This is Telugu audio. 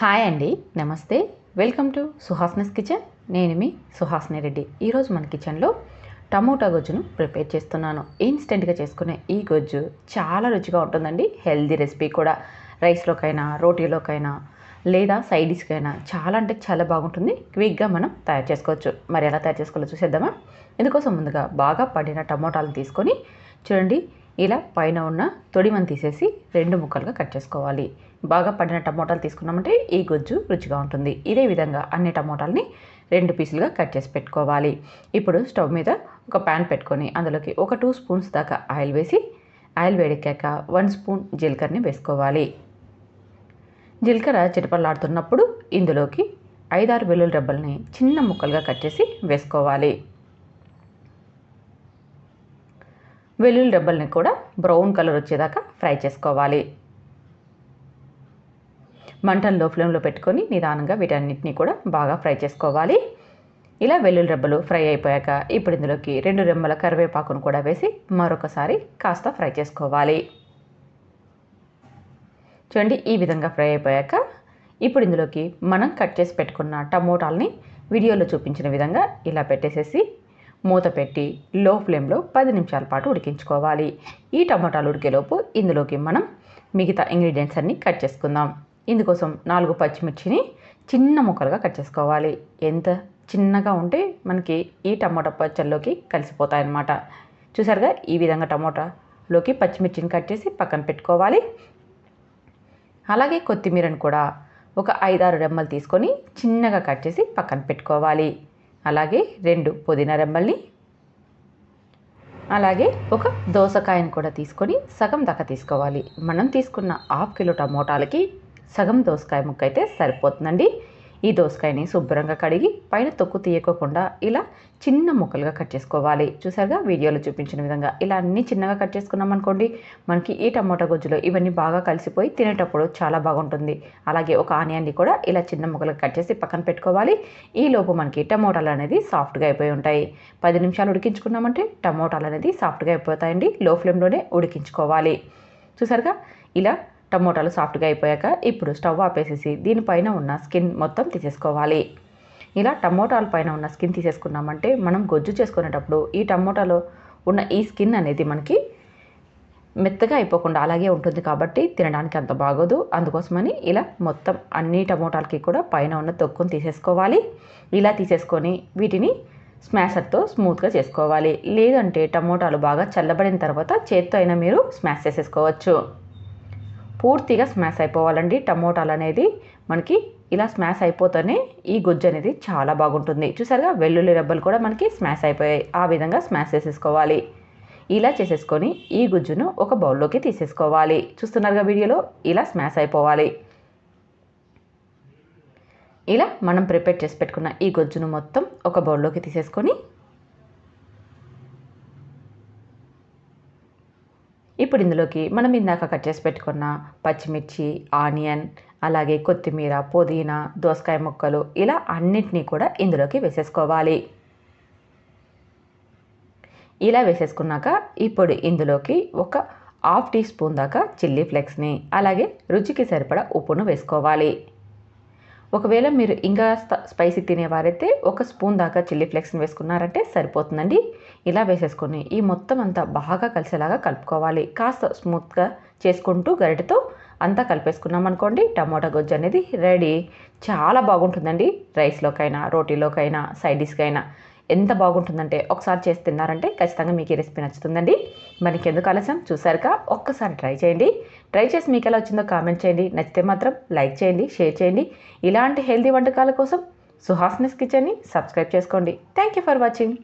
హాయ్ అండి నమస్తే. Welcome to Suhasini's kitchen. నేను మీ సుహాస్ని రెడ్డి. ఈరోజు మన కిచెన్లో టమోటా గొజ్జును ప్రిపేర్ చేస్తున్నాను. ఇన్స్టెంట్గా చేసుకునే ఈ గొజ్జు చాలా రుచిగా ఉంటుందండి. హెల్దీ రెసిపీ కూడా. రైస్లోకైనా రోటీలోకైనా లేదా సైడ్ డిష్కైనా చాలా అంటే చాలా బాగుంటుంది. క్విక్గా మనం తయారు చేసుకోవచ్చు. మరి ఎలా తయారు చేసుకోవాలో చూసేద్దామా? ఇందుకోసం ముందుగా బాగా పడిన టమోటాలను తీసుకొని చూడండి ఇలా పైన ఉన్న తొడిమని తీసేసి రెండు ముక్కలుగా కట్ చేసుకోవాలి. బాగా పడిన టమోటాలు తీసుకున్నామంటే ఈ గుజ్జు రుచిగా ఉంటుంది. ఇదే విధంగా అన్ని టమోటాలని రెండు పీసులుగా కట్ చేసి పెట్టుకోవాలి. ఇప్పుడు స్టవ్ మీద ఒక ప్యాన్ పెట్టుకొని అందులోకి ఒక టూ స్పూన్స్ దాకా ఆయిల్ వేసి ఆయిల్ వేడెక్కాక వన్ స్పూన్ జీలకర్రని వేసుకోవాలి. జీలకర్ర చిటపల్లాడుతున్నప్పుడు ఇందులోకి ఐదారు వెల్లుల్లి రెబ్బల్ని చిన్న ముక్కలుగా కట్ చేసి వేసుకోవాలి. వెల్లుల్లి రెబ్బల్ని కూడా బ్రౌన్ కలర్ వచ్చేదాకా ఫ్రై చేసుకోవాలి. మంటను లో ఫ్లేమ్లో పెట్టుకొని నిదానంగా వీటన్నిటిని కూడా బాగా ఫ్రై చేసుకోవాలి. ఇలా వెల్లుల్లి రెబ్బలు ఫ్రై అయిపోయాక ఇప్పుడు ఇందులోకి రెండు రెమ్మల కరివేపాకును కూడా వేసి మరొకసారి కాస్త ఫ్రై చేసుకోవాలి. చూడండి ఈ విధంగా ఫ్రై అయిపోయాక ఇప్పుడు ఇందులోకి మనం కట్ చేసి పెట్టుకున్న టమోటాలని వీడియోలో చూపించిన విధంగా ఇలా పెట్టేసేసి మూత పెట్టి లో ఫ్లేమ్లో పది నిమిషాల పాటు ఉడికించుకోవాలి. ఈ టమోటాలు ఉడికేలోపు ఇందులోకి మనం మిగతా ఇంగ్రీడియంట్స్ అన్నీ కట్ చేసుకుందాం. ఇందుకోసం నాలుగు పచ్చిమిర్చిని చిన్న ముక్కలుగా కట్ చేసుకోవాలి. ఎంత? చిన్నగా ఉంటే మనకి ఈ టమాటా పచ్చళ్ళలోకి కలిసిపోతాయన్నమాట. చూసారుగా ఈ విధంగా టమోటాలోకి పచ్చిమిర్చిని కట్ చేసి పక్కన పెట్టుకోవాలి. అలాగే కొత్తిమీరను కూడా ఒక ఐదారు రెమ్మలు తీసుకొని చిన్నగా కట్ చేసి పక్కన పెట్టుకోవాలి. అలాగే రెండు పుదీనా రెమ్మల్ని అలాగే ఒక దోసకాయను కూడా తీసుకొని సగం దాకా తీసుకోవాలి. మనం తీసుకున్న హాఫ్ కిలో టమోటాలకి సగం దోసకాయ ముక్క అయితే సరిపోతుందండి. ఈ దోసకాయని శుభ్రంగా కడిగి పైన తొక్కు తీయకోకుండా ఇలా చిన్న ముక్కలుగా కట్ చేసుకోవాలి. చూసారుగా? వీడియోలో చూపించిన విధంగా ఇలా అన్ని చిన్నగా కట్ చేసుకున్నాం అనుకోండి మనకి ఈ టమోటా గుజ్జులో ఇవన్నీ బాగా కలిసిపోయి తినేటప్పుడు చాలా బాగుంటుంది. అలాగే ఒక ఆనియన్ని కూడా ఇలా చిన్న ముక్కలుగా కట్ చేసి పక్కన పెట్టుకోవాలి. ఈ లోపు మనకి టమోటాలు అనేది సాఫ్ట్గా అయిపోయి ఉంటాయి. పది నిమిషాలు ఉడికించుకున్నామంటే టమోటాలు అనేది సాఫ్ట్గా అయిపోతాయండి. లో ఫ్లేమ్లోనే ఉడికించుకోవాలి. చూసారుగా? ఇలా టమోటాలు సాఫ్ట్గా అయిపోయాక ఇప్పుడు స్టవ్ ఆపేసేసి దీనిపైన ఉన్న స్కిన్ మొత్తం తీసేసుకోవాలి. ఇలా టమోటాల పైన ఉన్న స్కిన్ తీసేసుకున్నామంటే మనం గొజ్జు చేసుకునేటప్పుడు ఈ టమోటాలో ఉన్న ఈ స్కిన్ అనేది మనకి మెత్తగా అయిపోకుండా అలాగే ఉంటుంది కాబట్టి తినడానికి అంత బాగోదు. అందుకోసమని ఇలా మొత్తం అన్ని టమోటాలకి కూడా పైన ఉన్న తొక్కును తీసేసుకోవాలి. ఇలా తీసేసుకొని వీటిని స్మాషర్తో స్మూత్గా చేసుకోవాలి. లేదంటే టమోటాలు బాగా చల్లబడిన తర్వాత చేత్తో అయినా మీరు స్మాష్ చేసేసుకోవచ్చు. పూర్తిగా స్మాష్ అయిపోవాలండి. టమోటాలు అనేది మనకి ఇలా స్మాష్ అయిపోతేనే ఈ గుజ్జు అనేది చాలా బాగుంటుంది. చూసారుగా? వెల్లుల్లి రెబ్బలు కూడా మనకి స్మాష్ అయిపోయాయి. ఆ విధంగా స్మాష్ చేసేసుకోవాలి. ఇలా చేసేసుకొని ఈ గుజ్జును ఒక బౌల్లోకి తీసేసుకోవాలి. చూస్తున్నారుగా వీడియోలో? ఇలా స్మాష్ అయిపోవాలి. ఇలా మనం ప్రిపేర్ చేసి పెట్టుకున్న ఈ గొజ్జును మొత్తం ఒక బౌల్లోకి తీసేసుకొని ఇప్పుడు ఇందులోకి మనం ఇందాక కట్ చేసి పెట్టుకున్న పచ్చిమిర్చి ఆనియన్ అలాగే కొత్తిమీర పుదీనా దోసకాయ ముక్కలు ఇలా అన్నిటినీ కూడా ఇందులోకి వేసేసుకోవాలి. ఇలా వేసేసుకున్నాక ఇప్పుడు ఇందులోకి ఒక హాఫ్ టీ స్పూన్ దాకా చిల్లీ ఫ్లెక్స్ని అలాగే రుచికి సరిపడా ఉప్పును వేసుకోవాలి. ఒకవేళ మీరు ఇంకా స్పైసీ తినేవారైతే ఒక స్పూన్ దాకా చిల్లీ ఫ్లేక్స్ని వేసుకున్నారంటే సరిపోతుందండి. ఇలా వేసేసుకొని ఈ మొత్తం అంతా బాగా కలిసేలాగా కలుపుకోవాలి. కాస్త స్మూత్గా చేసుకుంటూ గరిటతో అంతా కలిపేసుకున్నాం అనుకోండి టమోటా గొజ్జు అనేది రెడీ. చాలా బాగుంటుందండి. రైస్లోకైనా రోటీలోకైనా సైడ్ డిష్కైనా ఎంత బాగుంటుందంటే ఒకసారి చేసి తిన్నారంటే ఖచ్చితంగా మీకు ఈ రెసిపీ నచ్చుతుందండి. మనకి ఎందుకు ఆలస్యం? చూసారుగా? ఒక్కసారి ట్రై చేయండి. ట్రై చేసి మీకు ఎలా వచ్చిందో కామెంట్ చేయండి. నచ్చితే మాత్రం లైక్ చేయండి షేర్ చేయండి. ఇలాంటి హెల్తీ వంటకాల కోసం సుహాస్నెస్ కిచెన్ని సబ్స్క్రైబ్ చేసుకోండి. Thank you for watching.